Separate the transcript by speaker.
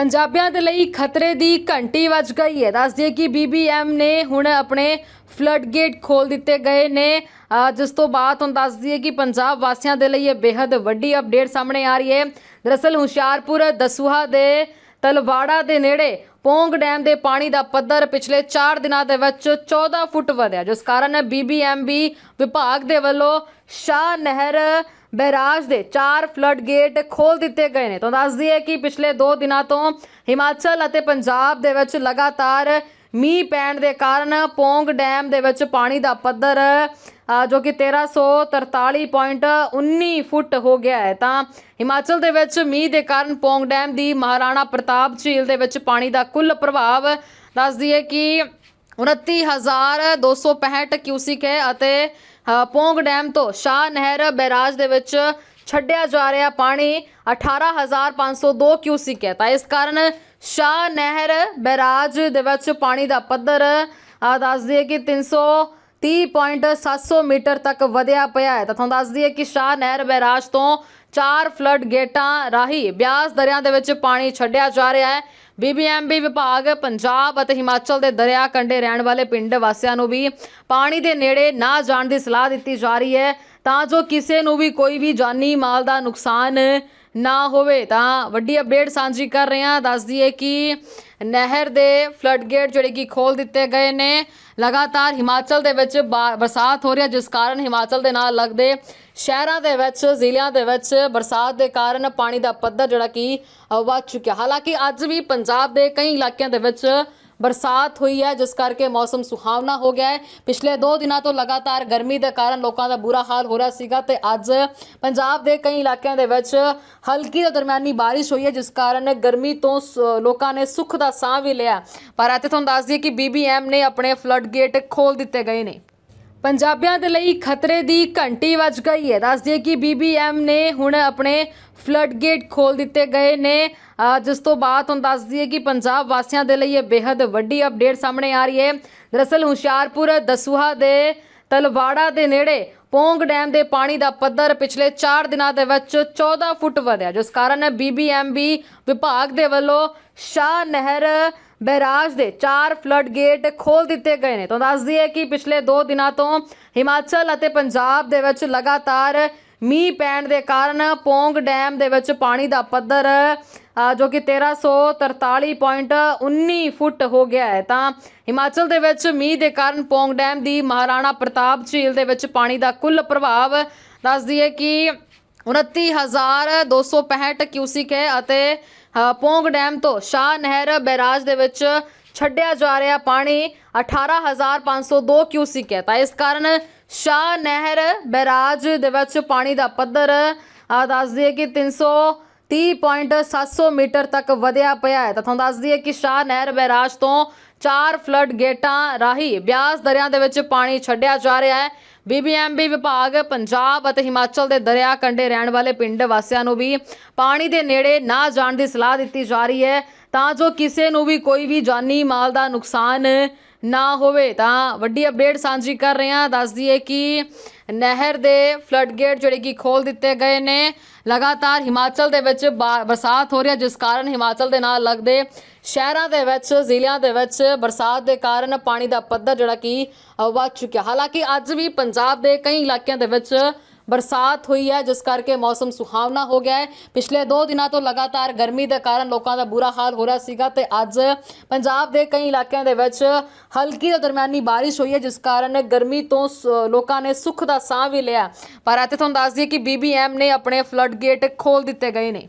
Speaker 1: ਪੰਜਾਬੀਆਂ ਦੇ ਲਈ ਖਤਰੇ ਦੀ ਘੰਟੀ ਵੱਜ ਗਈ ਹੈ। ਦੱਸ ਦਈਏ ਕਿ ਬੀਬੀਐਮ ਨੇ ਹੁਣ ਆਪਣੇ ਫਲੱਡ ਗੇਟ ਖੋਲ ਦਿੱਤੇ ਗਏ ਨੇ। ਜਿਸ ਤੋਂ ਬਾਅਦ ਤੁਹਾਨੂੰ ਦੱਸ ਦਈਏ ਕਿ ਪੰਜਾਬ ਵਾਸੀਆਂ ਦੇ ਲਈ ਇਹ ਬੇहद ਵੱਡੀ ਅਪਡੇਟ ਸਾਹਮਣੇ ਆ ਰਹੀ ਹੈ। ਦਰਅਸਲ ਹੁਸ਼ਿਆਰਪੁਰ ਦਸੂਹਾ ਦੇ ਤਲਵਾੜਾ ਦੇ ਨੇੜੇ ਪੌਂਗ ਡੈਮ ਦੇ ਪਾਣੀ ਦਾ ਪੱਧਰ ਪਿਛਲੇ 4 ਦਿਨਾਂ ਦੇ ਵਿੱਚ 14 ਫੁੱਟ ਵਧਿਆ, ਜਿਸ ਕਾਰਨ ਬੀਬੀਐਮਬੀ ਵਿਭਾਗ ਦੇ ਵੱਲੋਂ ਸ਼ਾਹ ਨਹਿਰ ਬਹਿਰਾਜ ਦੇ ਚਾਰ ਫਲੱਡ ਗੇਟ ਖੋਲ ਦਿੱਤੇ ਗਏ ਨੇ। ਤਾਂ ਦੱਸ ਦਈਏ ਕਿ ਪਿਛਲੇ 2 ਦਿਨਾਂ ਤੋਂ ਹਿਮਾਚਲ ਅਤੇ ਪੰਜਾਬ ਦੇ ਵਿੱਚ ਲਗਾਤਾਰ ਮੀਂਹ ਪੈਣ ਦੇ ਕਾਰਨ ਪੌਂਗ ਡੈਮ ਦੇ ਵਿੱਚ ਪਾਣੀ ਦਾ ਪੱਧਰ ਜੋ ਕਿ 1343.19 ਫੁੱਟ ਹੋ ਗਿਆ ਹੈ। ਤਾਂ ਹਿਮਾਚਲ ਦੇ ਵਿੱਚ ਮੀਂਹ ਦੇ ਕਾਰਨ ਪੋਂਗ ਡੈਮ ਦੀ ਮਹਾਰਾਣਾ ਪ੍ਰਤਾਪ ਝੀਲ ਦੇ ਵਿੱਚ ਪਾਣੀ ਦਾ ਕੁੱਲ ਪ੍ਰਭਾਵ ਦੱਸ ਦਈਏ ਕਿ 29265 ਕਿਊਸਿਕ ਹੈ ਅਤੇ ਪੌਂਗ ਡੈਮ ਤੋਂ ਸ਼ਾਹ ਨਹਿਰ ਬੈਰਾਜ ਦੇ ਵਿੱਚ ਛੱਡਿਆ ਜਾ ਰਿਹਾ ਪਾਣੀ 18502 ਕਿਊਸਿਕ ਹੈ। ਤਾਂ ਇਸ ਕਾਰਨ ਸ਼ਾਹ ਨਹਿਰ ਬੈਰਾਜ ਦੇ ਵਿੱਚ ਪਾਣੀ ਦਾ ਪੱਧਰ ਆ ਦੱਸ ਦਈਏ ਕਿ 330.700 ਮੀਟਰ ਤੱਕ ਵਧਿਆ ਪਿਆ ਹੈ। ਤਾਂ ਤੁਹਾਨੂੰ ਦੱਸ ਦਈਏ ਕਿ ਸ਼ਾਹ ਨਹਿਰ ਬੈਰਾਜ ਤੋਂ ਚਾਰ ਫਲੱਡ ਗੇਟਾਂ ਰਾਹੀਂ ਬਿਆਸ ਦਰਿਆ ਦੇ ਵਿੱਚ ਪਾਣੀ ਛੱਡਿਆ ਜਾ ਰਿਹਾ ਹੈ। ਬੀਬੀਐਮਬੀ ਵਿਭਾਗ ਪੰਜਾਬ ਅਤੇ ਹਿਮਾਚਲ ਦੇ ਦਰਿਆ ਕੰਢੇ ਰਹਿਣ ਵਾਲੇ ਪਿੰਡ ਵਾਸੀਆਂ ਨੂੰ ਵੀ ਪਾਣੀ ਦੇ ਨੇੜੇ ਨਾ ਜਾਣ ਦੀ ਸਲਾਹ ਦਿੱਤੀ ਜਾ ਰਹੀ ਹੈ। ਤਾਂ ਜੋ ਕਿਸੇ ਨੂੰ ਵੀ ਕੋਈ ਵੀ ਜਾਨੀ ਮਾਲ ਦਾ ਨੁਕਸਾਨ ਨਾ ਹੋਵੇ, ਤਾਂ ਵੱਡੀ ਅਪਡੇਟ ਸਾਂਝੀ ਕਰ ਰਹੇ ਹਾਂ। ਦੱਸ ਦਈਏ ਕਿ ਨਹਿਰ ਦੇ ਫਲੱਡ ਗੇਟ ਜਿਹੜੇ ਕਿ ਖੋਲ ਦਿੱਤੇ ਗਏ ਨੇ, ਲਗਾਤਾਰ ਹਿਮਾਚਲ ਦੇ ਵਿੱਚ ਬਾ- ਬਰਸਾਤ ਹੋ ਰਹੀ ਹੈ, ਜਿਸ ਕਾਰਨ ਹਿਮਾਚਲ ਦੇ ਨਾਲ ਲੱਗਦੇ ਸ਼ਹਿਰਾਂ ਦੇ ਵਿੱਚ, ਜ਼ਿਲ੍ਹਿਆਂ ਦੇ ਵਿੱਚ ਬਰਸਾਤ ਦੇ ਕਾਰਨ ਪਾਣੀ ਦਾ ਪੱਧਰ ਜਿਹੜਾ ਕਿ ਵੱਧ ਚੁੱਕਿਆ। ਹਾਲਾਂਕਿ ਅੱਜ ਵੀ ਪੰਜਾਬ ਦੇ ਕਈ ਇਲਾਕਿਆਂ ਦੇ ਵਿੱਚ ਬਰਸਾਤ ਹੋਈ ਹੈ, ਜਿਸ ਕਰਕੇ ਮੌਸਮ ਸੁਹਾਵਣਾ ਹੋ ਗਿਆ ਹੈ। ਪਿਛਲੇ 2 ਦਿਨਾਂ ਤੋਂ ਲਗਾਤਾਰ ਗਰਮੀ ਦੇ ਕਾਰਨ ਲੋਕਾਂ ਦਾ ਬੁਰਾ ਹਾਲ ਹੋ ਰਿਹਾ ਸੀਗਾ ਤੇ ਅੱਜ ਪੰਜਾਬ ਦੇ ਕਈ ਇਲਾਕਿਆਂ ਦੇ ਵਿੱਚ ਹਲਕੀ ਤੋਂ ਦਰਮਿਆਨੀ ਬਾਰਿਸ਼ ਹੋਈ ਹੈ, ਜਿਸ ਕਾਰਨ ਗਰਮੀ ਤੋਂ ਸ- ਲੋਕਾਂ ਨੇ ਸੁੱਖ ਦਾ ਸਾਹ ਵੀ ਲਿਆ। ਪਰ ਇੱਥੇ ਤੁਹਾਨੂੰ ਦੱਸ ਦਈਏ ਕਿ ਬੀਬੀਐਮ ਨੇ ਆਪਣੇ ਫਲੱਡ ਗੇਟ ਖੋਲ ਦਿੱਤੇ ਗਏ ਨੇ। ਪੰਜਾਬੀਆਂ ਦੇ ਲਈ ਖਤਰੇ ਦੀ ਘੰਟੀ ਵੱਜ ਗਈ ਹੈ। ਦੱਸ ਦਈਏ ਕਿ ਬੀਬੀਐਮ ਨੇ ਹੁਣ ਆਪਣੇ ਫਲੱਡ ਗੇਟ ਖੋਲ ਦਿੱਤੇ ਗਏ ਨੇ। ਜਿਸ ਤੋਂ ਬਾਅਦ ਤੁਹਾਨੂੰ ਦੱਸ ਦਈਏ ਕਿ ਪੰਜਾਬ ਵਾਸੀਆਂ ਦੇ ਲਈ ਇਹ ਬੇहद ਵੱਡੀ ਅਪਡੇਟ ਸਾਹਮਣੇ ਆ ਰਹੀ ਹੈ। ਦਰਅਸਲ ਹੁਸ਼ਿਆਰਪੁਰ ਦਸੂਹਾ ਦੇ ਤਲਵਾੜਾ ਦੇ ਨੇੜੇ ਪੋਂਗ ਡੈਮ ਦੇ ਪਾਣੀ ਦਾ ਪੱਧਰ ਪਿਛਲੇ 4 ਦਿਨਾਂ ਦੇ ਵਿੱਚ 14 ਫੁੱਟ ਵਧਿਆ। ਜਿਸ ਕਾਰਨ ਬੀਬੀਐਮਬੀ ਵਿਭਾਗ ਦੇ ਵੱਲੋਂ ਸ਼ਾਹ ਨਹਿਰ ਬੈਰਾਜ ਦੇ ਚਾਰ ਫਲੱਡ ਗੇਟ ਖੋਲ ਦਿੱਤੇ ਗਏ ਨੇ। ਤਾਂ ਦੱਸ ਦਈਏ ਕਿ ਪਿਛਲੇ 2 ਦਿਨਾਂ ਤੋਂ ਹਿਮਾਚਲ ਅਤੇ ਪੰਜਾਬ ਦੇ ਵਿੱਚ ਲਗਾਤਾਰ ਮੀਂਹ ਪੈਣ ਦੇ ਕਾਰਨ ਪੌਂਗ ਡੈਮ ਦੇ ਵਿੱਚ ਪਾਣੀ ਦਾ ਪੱਧਰ ਜੋ ਕਿ 1343.19 ਫੁੱਟ ਹੋ ਗਿਆ ਹੈ। ਤਾਂ ਹਿਮਾਚਲ ਦੇ ਵਿੱਚ ਮੀਂਹ ਦੇ ਕਾਰਨ ਪੌਂਗ ਡੈਮ ਦੀ ਮਹਾਰਾਣਾ ਪ੍ਰਤਾਪ ਝੀਲ ਦੇ ਵਿੱਚ ਪਾਣੀ ਦਾ ਕੁੱਲ ਪ੍ਰਭਾਵ ਦੱਸ ਦਈਏ ਕਿ 29265 ਕਿਊਸਿਕ ਹੈ ਅਤੇ ਪੋਂਗ ਡੈਮ ਤੋਂ ਸ਼ਾਹ ਨਹਿਰ ਬੈਰਾਜ ਦੇ ਵਿੱਚ ਛੱਡਿਆ ਜਾ ਰਿਹਾ ਪਾਣੀ 18502 ਕਿਊਸਿਕ ਹੈ। ਤਾਂ ਇਸ ਕਾਰਨ ਸ਼ਾਹ ਨਹਿਰ ਬੈਰਾਜ ਦੇ ਵਿੱਚ ਪਾਣੀ ਦਾ ਪੱਧਰ ਆ ਦੱਸ ਦਈਏ ਕਿ 330.700 ਮੀਟਰ ਤੱਕ ਵਧਿਆ ਪਿਆ ਹੈ। ਤਾਂ ਤੁਹਾਨੂੰ ਦੱਸ ਦਈਏ ਕਿ ਸ਼ਾਹ ਨਹਿਰ ਬੈਰਾਜ ਤੋਂ ਚਾਰ ਫਲੱਡ ਗੇਟਾਂ ਰਾਹੀਂ ਬਿਆਸ ਦਰਿਆ ਦੇ ਵਿੱਚ ਪਾਣੀ ਛੱਡਿਆ ਜਾ ਰਿਹਾ ਹੈ। ਬੀਬੀਐਮਬੀ ਵਿਭਾਗ, ਪੰਜਾਬ ਅਤੇ ਹਿਮਾਚਲ ਦੇ ਦਰਿਆ ਕੰਢੇ ਰਹਿਣ ਵਾਲੇ ਪਿੰਡ ਵਾਸੀਆਂ ਨੂੰ ਵੀ ਪਾਣੀ ਦੇ ਨੇੜੇ ਨਾ ਜਾਣ ਦੀ ਸਲਾਹ ਦਿੱਤੀ ਜਾ ਰਹੀ ਹੈ, ਤਾਂ ਜੋ ਕਿਸੇ ਨੂੰ ਵੀ ਕੋਈ ਵੀ ਜਾਨੀ ਮਾਲ ਦਾ ਨੁਕਸਾਨ ਨਾ ਹੋਵੇ ਤਾਂ ਵੱਡੀ ਅਪਡੇਟ ਸਾਂਝੀ ਕਰ ਰਹੇ ਹਾਂ। ਦੱਸ ਦਈਏ ਕਿ ਨਹਿਰ ਦੇ ਫਲੱਡ ਗੇਟ ਜਿਹੜੇ ਕਿ ਖੋਲ ਦਿੱਤੇ ਗਏ ਨੇ, ਲਗਾਤਾਰ ਹਿਮਾਚਲ ਦੇ ਵਿੱਚ ਬਾ- ਬਰਸਾਤ ਹੋ ਰਹੀ ਹੈ, ਜਿਸ ਕਾਰਨ ਹਿਮਾਚਲ ਦੇ ਨਾਲ ਲੱਗਦੇ ਸ਼ਹਿਰਾਂ ਦੇ ਵਿੱਚ, ਜ਼ਿਲ੍ਹਿਆਂ ਦੇ ਵਿੱਚ ਬਰਸਾਤ ਦੇ ਕਾਰਨ ਪਾਣੀ ਦਾ ਪੱਧਰ ਜਿਹੜਾ ਕਿ ਵੱਧ ਚੁੱਕਿਆ। ਹਾਲਾਂਕਿ ਅੱਜ ਵੀ ਪੰਜਾਬ ਦੇ ਕਈ ਇਲਾਕਿਆਂ ਦੇ ਵਿੱਚ ਬਰਸਾਤ ਹੋਈ ਹੈ, ਜਿਸ ਕਰਕੇ ਮੌਸਮ ਸੁਹਾਵਣਾ ਹੋ ਗਿਆ ਹੈ। ਪਿਛਲੇ 2 ਦਿਨਾਂ ਤੋਂ ਲਗਾਤਾਰ ਗਰਮੀ ਦੇ ਕਾਰਨ ਲੋਕਾਂ ਦਾ ਬੁਰਾ ਹਾਲ ਹੋ ਰਿਹਾ ਸੀਗਾ ਤੇ ਅੱਜ ਪੰਜਾਬ ਦੇ ਕਈ ਇਲਾਕਿਆਂ ਦੇ ਵਿੱਚ ਹਲਕੀ ਤੋਂ ਦਰਮਿਆਨੀ ਬਾਰਿਸ਼ ਹੋਈ ਹੈ, ਜਿਸ ਕਾਰਨ ਗਰਮੀ ਤੋਂ ਸ- ਲੋਕਾਂ ਨੇ ਸੁੱਖ ਦਾ ਸਾਹ ਵੀ ਲਿਆ। ਪਰ ਇੱਥੇ ਤੁਹਾਨੂੰ ਦੱਸ ਦਈਏ ਕਿ ਬੀਬੀਐਮ ਨੇ ਆਪਣੇ ਫਲੱਡ ਗੇਟ ਖੋਲ ਦਿੱਤੇ ਗਏ ਨੇ।